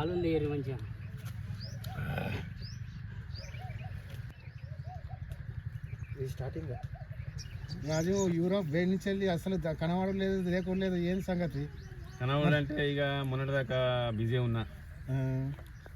కాలు లేరు మంచిగా. స్టార్టింగ్ రాజు యూరోప్ బయట నుంచి వెళ్ళి అసలు కనబడలేదు లేకుండా ఏం సంగతి? కనవాడు అంటే ఇక మొన్నటిదాకా బిజీ ఉన్నా.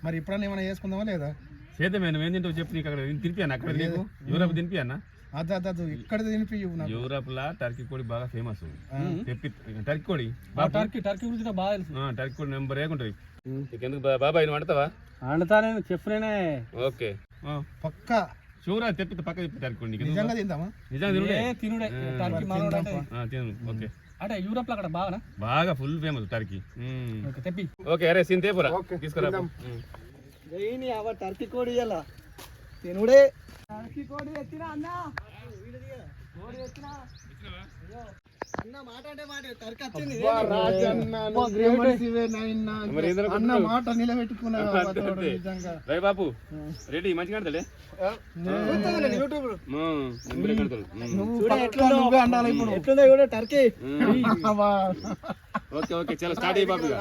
మరి ఇప్పుడన్నా ఏమైనా చేసుకుందామా లేదా? చేద్దామే నువ్వేం తింటావు చెప్పు నీకు అక్కడ. తినిపియాను? అక్కడ నీకు? యూరప్ తినిపియానా? అద్దు అద్దు అద్దు. ఇక్కడ తినిపి నాకు. యూరప్ లా టర్కీ కోడి బాగా ఫేమస్ ఆ. తెప్పి టర్కీ కోడి? టర్కీ టర్కీ గురించి బాగా తెలుసు. ఆ, టర్కీ కోడి నెంబర్ ఏకుంటుంది. ఎందుకు బాబాయ్ నువ్వు వండుతావా అండుతా నేను చెప్పునేనే ఓకే. పక్క. షూరా తెప్పి పక్క తెప్పి టర్కీ కోడి నీకు నిజంగా తిందామా నిజంగా తినుడే? తినుడే. టర్కీ మనోడు అంటే ఆ, తిను ఓకే. అంటే యూరోప్లో అక్కడ బాగానా? బాగా ఫుల్ ఫేమస్ టర్కీ. ఓకే తెప్పి. ఓకే అరే సీన్ తేపురా. ఓకే, తీసుకురా. వెయ్యి అవ టర్కీ కోడి తినుడే. టర్కీ కోడి ఎత్తినా అన్న? కోడి ఎత్తినా అన్న మాట అంటే మాట టర్కీ వచ్చింది. అబ్బా, రాజన్న, నువ్వే మనిషివే నాయనా. మరి ఏందన్నా అన్న కొట్టుకున్నావు? మాట నిలబెట్టుకున్నావు అంతే, అతడు అంతే. నిజంగా. రై బాపు రెడీ మంచిగా కడతాడు మ్మ్. నువ్వు పక్కా నువ్వే అండాలి ఇప్పుడు. ఎట్లుందో కూడా టర్కీ. మ్మ్. అబ్బా. ఓకే ఓకే చలో స్టార్ట్ అయ్యి బాబు ఇక.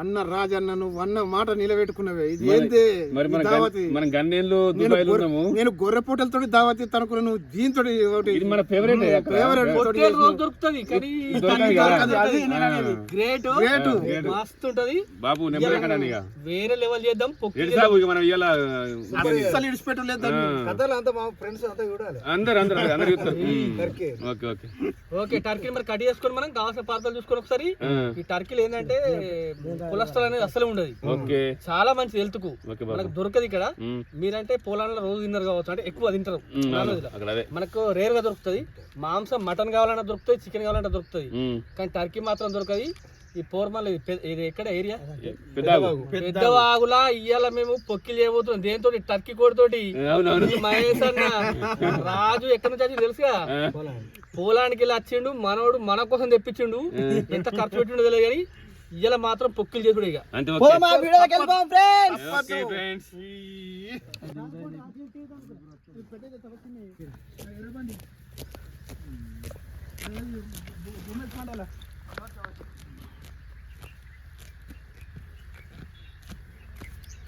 అన్న రాజన్న నువ్వు అన్న మాట నిలబెట్టుకున్నావే. ఇది ఏంది? మరి మన దావతి. మన గన్నేళ్ళు దుబాయ్లో ఉన్నాము. నేను గొర్రె పూటలతో దావతి తనుకున్నా నువ్వు దీంతో ఒకటి ఇది మన ఫేవరెట్ ఫేవరెట్ దొరుకుతుంది. కానీ. గ్రేట్ గ్రేట్ మస్తు ఉంటది బాబు వేరే లెవెల్ చేద్దాం మనం ఇడిచిపెట్టలేదు దాన్ని. కథలు అంతా మా ఫ్రెండ్స్ అంతా చూడాలి. అందరు అందరు అందరు చూస్తారు. Turkey. Okay okay. Okay turkey మరి కట్ చేసుకొని మనం కావాల్సిన పదార్థాలు చూసుకొని ఒకసారి ఈ టర్కీలు ఏంటంటే కొలెస్ట్రాల్ అనేది అసలు ఉండదు. ఓకే. చాలా మంచి హెల్త్కు. మనకు దొరకదు ఇక్కడ. మీరంటే పోలాండ్లో రోజు తిన్నారు కావచ్చు. అంటే ఎక్కువ తింటారు. మనకు రేర్గా దొరుకుతుంది. మాంసం మటన్ కావాలన్నా దొరుకుతుంది చికెన్ కావాలన్నా దొరుకుతుంది. కానీ టర్కీ మాత్రం దొరకదు. ఈ పోర్మల్ ఇది ఎక్కడ ఏరియా? పెద్ద ఆగు. పెద్ద వాగులా ఇయ్యాల మేము పొక్కిలు చేయబోతున్నాం. దేంతో టర్కీ కోడితోటి. మహేష్ అన్న రాజు ఎక్కడి నుంచి వచ్చి తెలుసుగా? పోలానికి వెళ్ళి వచ్చిండు మనోడు మన కోసం తెప్పించిండు. ఎంత ఖర్చు పెట్టిండో తెలియదు కానీ ఇయ్యాల మాత్రం పొక్కిలు చేసుడు ఇక. ఫ్రెండ్స్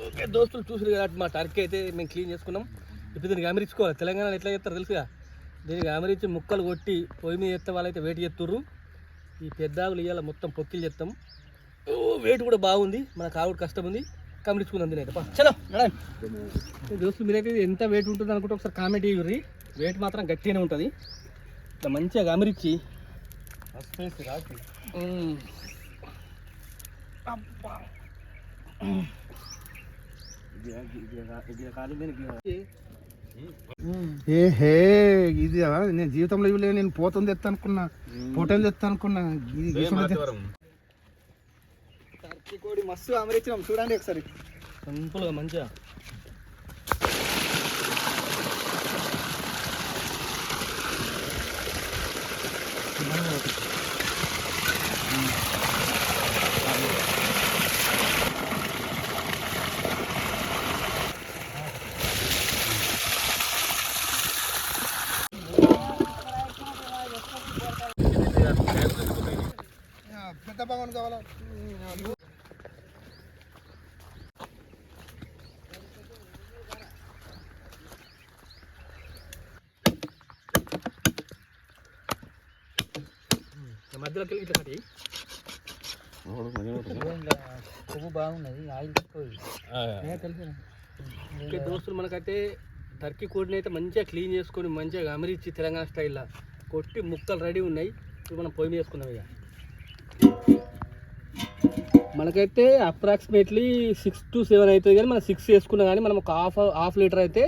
ఓకే దోస్తులు చూసారు కదా మా టర్కీ అయితే మేము క్లీన్ చేసుకున్నాం. ఇప్పుడు దీనికి అమరించుకోవాలి తెలంగాణలో ఎట్లా చేస్తారు తెలుసుగా? దీనికి అమరించి ముక్కలు కొట్టి పొయ్యి మీద చేస్తే వాళ్ళైతే వెయిట్ చేస్తుర్రు. ఈ పెద్దాగులు ఇవాళ మొత్తం పొక్కిలు చేస్తాం. ఓ వెయిట్ కూడా బాగుంది. మనకు ఆవిడ కష్టం ఉంది. కమిడించుకుందాం దీని అయితే. చలో మేడం దోస్తులు మీరైతే ఎంత వెయిట్ ఉంటుంది అనుకుంటే ఒకసారి కామెంట్ ఇవ్వరి వెయిట్ మాత్రం గట్టిగానే ఉంటుంది. ఇట్లా మంచిగా. ఏ హే ఇది నేను జీవితంలో ఇవ్వలే నేను పోతుంది తెత్తా అనుకున్నా. పోటలు తెత్తా అనుకున్నా. కోడి మస్తు అమరించినాం చూడండి ఒకసారి. సింపుల్గా మంచిగా. పెద్ద భవన్ కావాలా మధ్యలోకి వెళ్ళి ఇట్లా కట్టి. కొవ్వు బాగున్నది ఆయిల్ దోస్తులు మనకైతే టర్కీ కోడిని అయితే మంచిగా క్లీన్ చేసుకొని మంచిగా అమరించి తెలంగాణ స్టైల్లో కొట్టి ముక్కలు రెడీ ఉన్నాయి. ఇప్పుడు మనం పొయ్యి వేసుకుందాం ఇక. మనకైతే అప్రాక్సిమేట్లీ సిక్స్ టు సెవెన్ అవుతుంది కానీ మనం సిక్స్ వేసుకున్నా కానీ మనం ఒక హాఫ్ హాఫ్ లీటర్ అయితే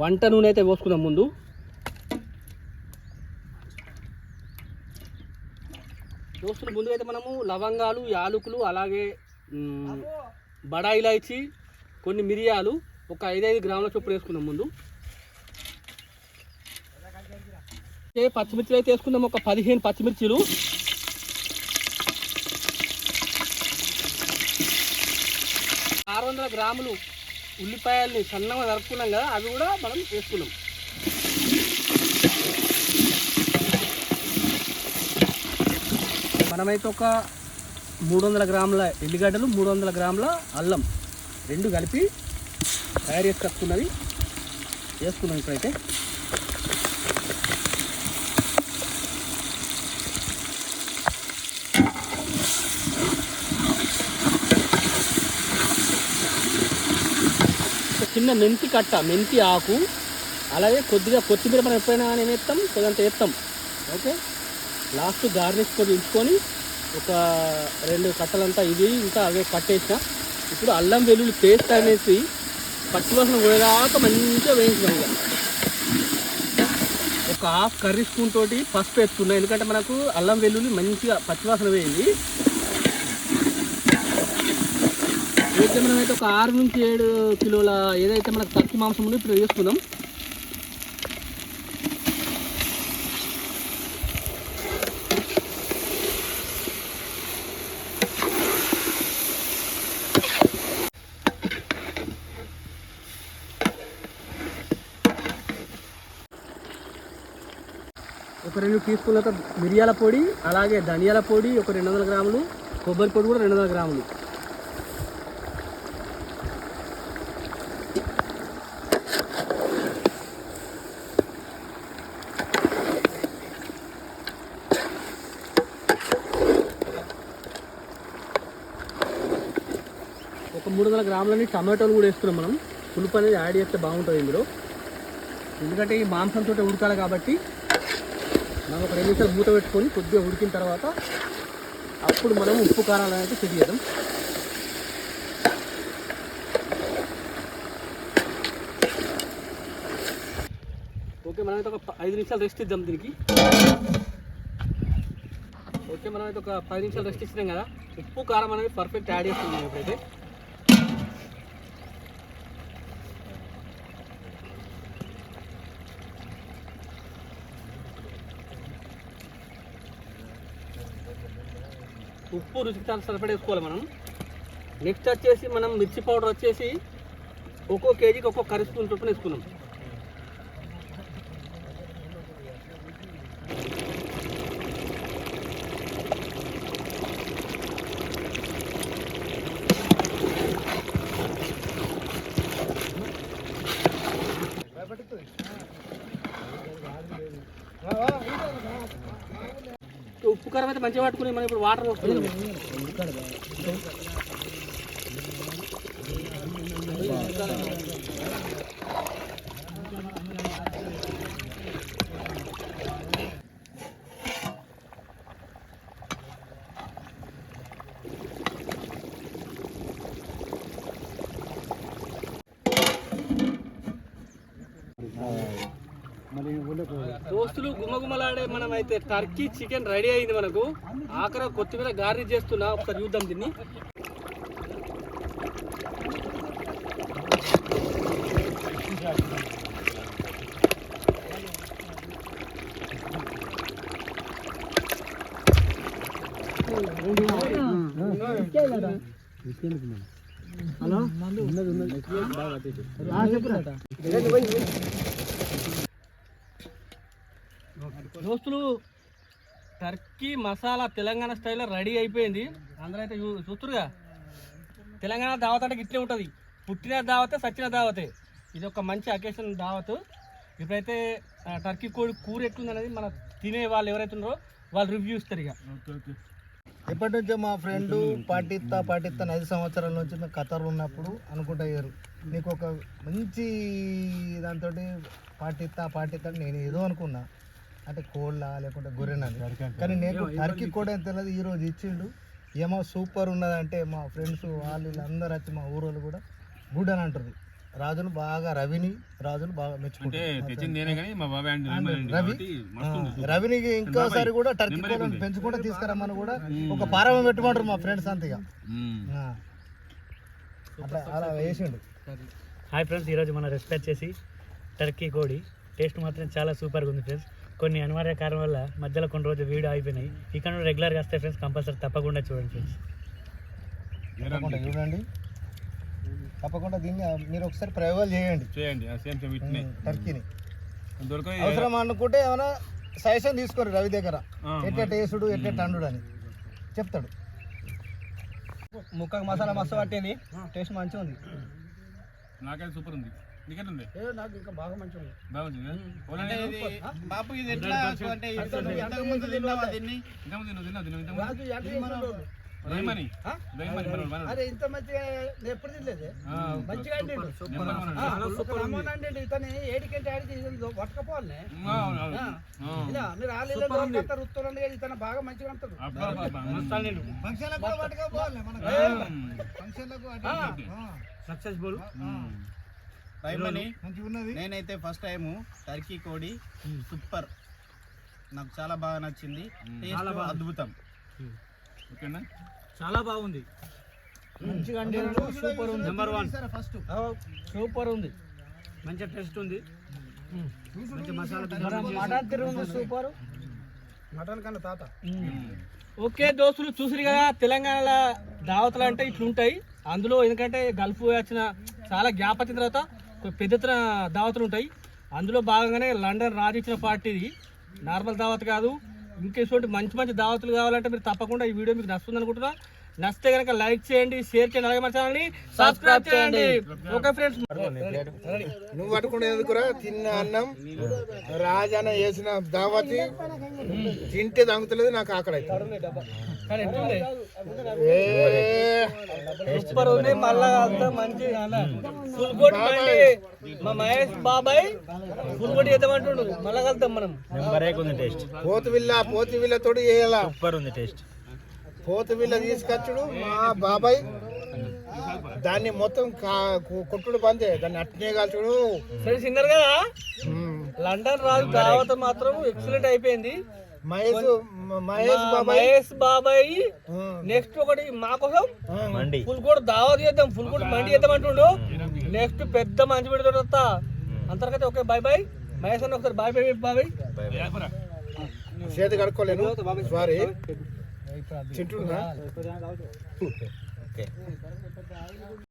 వంట నూనె అయితే పోసుకున్నాం ముందు. దోస్తులు ముందు అయితే మనము లవంగాలు యాలకులు అలాగే బడా ఇలాచి కొన్ని మిరియాలు ఒక ఐదైదు గ్రాముల చొప్పున వేసుకుందాం ముందు. పచ్చిమిర్చిలు అయితే వేసుకుందాం ఒక పదిహేను పచ్చిమిర్చిలు. ఆరు వందల గ్రాములు ఉల్లిపాయల్ని సన్నగా నరుపుకున్నాం కదా అవి కూడా మనం వేసుకున్నాం మనమైతే ఒక మూడు వందల గ్రాముల ఎల్లిగడ్డలు మూడు వందల గ్రాముల అల్లం రెండు కలిపి తయారు చేసి కట్టుకున్నది వేసుకున్నాం ఇప్పుడైతే. ఒక చిన్న మెంతి కట్ట మెంతి ఆకు అలాగే కొద్దిగా కొత్తిమీర మనం ఎప్పుడైనా కానీ వేస్తాం కొద్దిగా వేస్తాం. ఓకే? లాస్ట్ గార్నిష్ కొద్ది ఉంచుకొని ఒక రెండు కట్టలంతా ఇది ఇంకా అవే కట్టేసిన. ఇప్పుడు అల్లం వెల్లుల్లి పేస్ట్ అనేసి పచ్చివాసన పోయేదాకా మంచిగా వేయించినాం ఇక. ఒక హాఫ్ కర్రీ స్పూన్ తోటి పసుపు వేసుకున్నాం ఎందుకంటే మనకు అల్లం వెల్లుల్లి మంచిగా పచ్చివాసన వేయింది. అయితే మనం అయితే ఒక ఆరు నుంచి ఏడు కిలోల ఏదైతే మనకు తక్కువ మాంసం ఉందో ఇప్పుడు వేసుకుందాం ఒక రెండు టీ స్పూన్ల మిరియాల పొడి అలాగే ధనియాల పొడి ఒక రెండు వందల గ్రాములు కొబ్బరి పొడి కూడా రెండు వందల గ్రాములు. ఒక మూడు వందల గ్రాములని టమాటోలు కూడా వేస్తున్నాం మనం. పులుపు అనేది యాడ్ చేస్తే బాగుంటుంది ఇందులో. ఎందుకంటే ఈ మాంసంతో ఉడకాలి కాబట్టి మనం ఒక రెండు నిమిషాలు మూత పెట్టుకొని కొద్దిగా ఉడికిన తర్వాత అప్పుడు మనం ఉప్పు కారాలు అనేది సెట్ చేద్దాం. ఓకే మనం అయితే ఒక ఐదు నిమిషాలు రెస్ట్ ఇద్దాం దీనికి. ఓకే మనం అయితే ఒక పది నిమిషాలు రెస్ట్ ఇచ్చినాం కదా. ఉప్పు కారం అనేది పర్ఫెక్ట్ యాడ్ చేస్తున్నాం ఇప్పుడైతే. ఉప్పు రుచికి సరిపడా వేసుకోవాలి మనం. నెక్స్ట్ వచ్చేసి మనం మిర్చి పౌడర్ వచ్చేసి ఒక్కో కేజీకి ఒక్కో కర్రీ స్పూన్ చొప్పున వేసుకున్నాం. ఉప్పు కారం అయితే మంచిగా పట్టుకుని మనం ఇప్పుడు వాటర్ వస్తుంది దోస్తులు గుమ్మగుమ్మలాడే మనం అయితే టర్కీ చికెన్ రెడీ అయింది మనకు. ఆఖరి కొత్తిమీర గార్నిష్ చేస్తున్నా ఒకసారి చూద్దాం దీన్ని. దోస్తులు టర్కీ మసాలా తెలంగాణ స్టైల్లో రెడీ అయిపోయింది. అందరూ అయితే చూ- చూస్తురుగా తెలంగాణ దావత్ అంటే ఇట్లే ఉంటుంది. పుట్టిన దావతే సచ్చిన దావతే. ఇది ఒక మంచి అకేషన్ దావత్. ఇప్పుడైతే టర్కీ కోడి కూర ఎట్లుంది అనేది మన తినే వాళ్ళు ఎవరైతే ఉన్నారో వాళ్ళు రివ్యూ ఇస్తారు ఇక. ఎప్పటి నుంచో మా ఫ్రెండ్ పాటిస్తా పాటిస్తా ఐదు సంవత్సరాల నుంచి మేము ఖతర్లో ఉన్నప్పుడు అనుకుంటారు నీకు ఒక మంచి దాంతో పాటిస్తా పాటిస్తా నేను ఏదో అనుకున్నా. అంటే కోళ్ళ లేకుంటే గొర్రెనని కానీ నేను టర్కీ కూడా ఏం తెలియదు ఈ రోజు ఇచ్చిండు. ఏమో సూపర్ ఉన్నదంటే మా ఫ్రెండ్స్ వాళ్ళు వీళ్ళందరూ వచ్చి మా ఊరోళ్ళు కూడా గుడ్ అని అంటారు. రాజులు బాగా రవిని రాజులు బాగా అంటే మెచ్చుకుంటారు. రవి? రవినికి ఇంకోసారి కూడా టర్కీ కోళ్ళని పెంచుకుంటే తీసుకురమ్మని కూడా ఒక పారం పెట్టమంటారు మా ఫ్రెండ్స్ అంత ఇక. మ్మ్. ఆ. అట్లా అలా వేసిండు హాయ్ ఫ్రెండ్స్ ఈరోజు మన రెసిపీ వచ్చేసి టర్కీ కోడి టేస్ట్ మాత్రం చాలా సూపర్గా ఉంది ఫ్రెండ్స్. కొన్ని అనివార్య కారణం వల్ల మధ్యలో కొన్ని రోజులు వీడియో అయిపోయినాయి ఇక్కడ నుండి రెగ్యులర్గా వస్తే ఫ్రెండ్స్ కంపల్సరీ తప్పకుండా చూడండి ఫ్రెండ్స్ తప్పకుండా చూడండి. తప్పకుండా దీన్ని మీరు ఒకసారి ప్రయోగాలు చేయండి. చేయండి. సేమ్ సేమ్ ఇట్నే. టర్కీని. అవసరం అనుకుంటే ఏమైనా సజెషన్ తీసుకోరు రవి దగ్గర. ఎట్ట టేసుడు ఎట్ట తండు అని చెప్తాడు. ముక్కకు మసాలా మస్తు పట్టింది. టేస్ట్ మంచిగా ఉంది నాకైతే సూపర్ ఉంది. నీకెట్లుంది నాకు ఇంకా బాగా మంచిగా ఉంది. బాపు ఇది ఎట్లా అంటే ఇంతకు ముందు తిన్నావా దీన్ని? ఇంతకుముందు తిన్నావు తిన్నావు తిన్నావు? ఇంతకుముందు దయమని దయమని మనోడు మనోడు. అరే ఇంత మంచిగా ఎప్పుడు తినలేదు. మంచిగా అండి ఇతను ఏడికంటే ఆడికి పట్టుకపోవాలి. ఇలా మీరు ఆలీలో రుత్తులండి ఇతను బాగా మంచిగా అంటారు. ఫంక్షన్లకు పట్టుకపోవాలి సక్సెస్ఫుల్. రైమని నేనైతే ఫస్ట్ టైం టర్కీ కోడి సూపర్ నాకు చాలా బాగా నచ్చింది. టేస్ట్ అద్భుతం. ఓకేనా? చాలా బాగుంది. మంచిగా అండి సూపర్ ఉంది. నెంబర్ వన్ ఫస్ట్ సూపర్ ఉంది. మంచి టేస్ట్ ఉంది. మంచి మసాలా మటన్ తిరుగు సూపర్ మటన్ కన్నా తాత. ఓకే దోస్తులు చూసిరు కదా తెలంగాణలో దావతులు అంటే ఇట్లుంటాయి. అందులో ఎందుకంటే గల్ఫ్ వచ్చిన చాలా గ్యాప్ వచ్చిన తర్వాత పెద్ద ఎత్తున దావతులు ఉంటాయి. అందులో భాగంగానే లండన్ రాజు ఇచ్చిన పార్టీ ఇది. నార్మల్ దావత్ కాదు. ఇంకేటువంటి మంచి మంచి దావతులు కావాలంటే మీరు తప్పకుండా ఈ వీడియో మీకు నచ్చుతుంది అనుకుంటున్నా. నచ్చితే కనుక లైక్ చేయండి షేర్ చేయండి అలాగే మన ఛానల్ని సబ్స్క్రైబ్ చేయండి. Okay friends. నువ్వు పట్టుకునే ఎందుకురా? తిన్న అన్నం రాజాన వేసిన దావతి తింటే తాగుతలేదు నాకు ఆకలి సూపర్ ఉంది మళ్ళా అంతా మంచి ఫుల్ కోట్ బండి. మా మహేష్ బాబాయ్ ఫుల్ కోట్ చేద్దామంటుండు. మళ్ళా కలుద్దాం మనం. పోతు విల్ల పోతు విల్ల తోడు వేయాల సూపర్ ఉంది టేస్ట్. పోతు విల్ల తీసుకొచ్చుడు మా బాబాయ్. దాన్ని మొత్తం కొట్టుడు బందే. దాన్ని అట్నే కాల్చుడు. సరే సింగర్ కదా. లండన్ రాజు దావత మాత్రం ఎక్సలెంట్ అయిపోయింది. మహేష్ బాబాయ్. మహేష్ బాబాయ్ ఉమ్. నెక్స్ట్ ఒకటి మా కోసం. ఫుల్ కోట్ దావత్ చేద్దాం ఫుల్ కోట్ మండి చేద్దాం అంటుండు. నెక్స్ట్ పెద్ద మంచి పెడితే వస్తా అంతర్గత ఓకే బాయ్ బాయ్. మహేష్ అన్న ఒకసారి బాయ్ బాయ్ బాబాయ్. చేతి కడుక్కోలేను. సారీ. తింటున్నా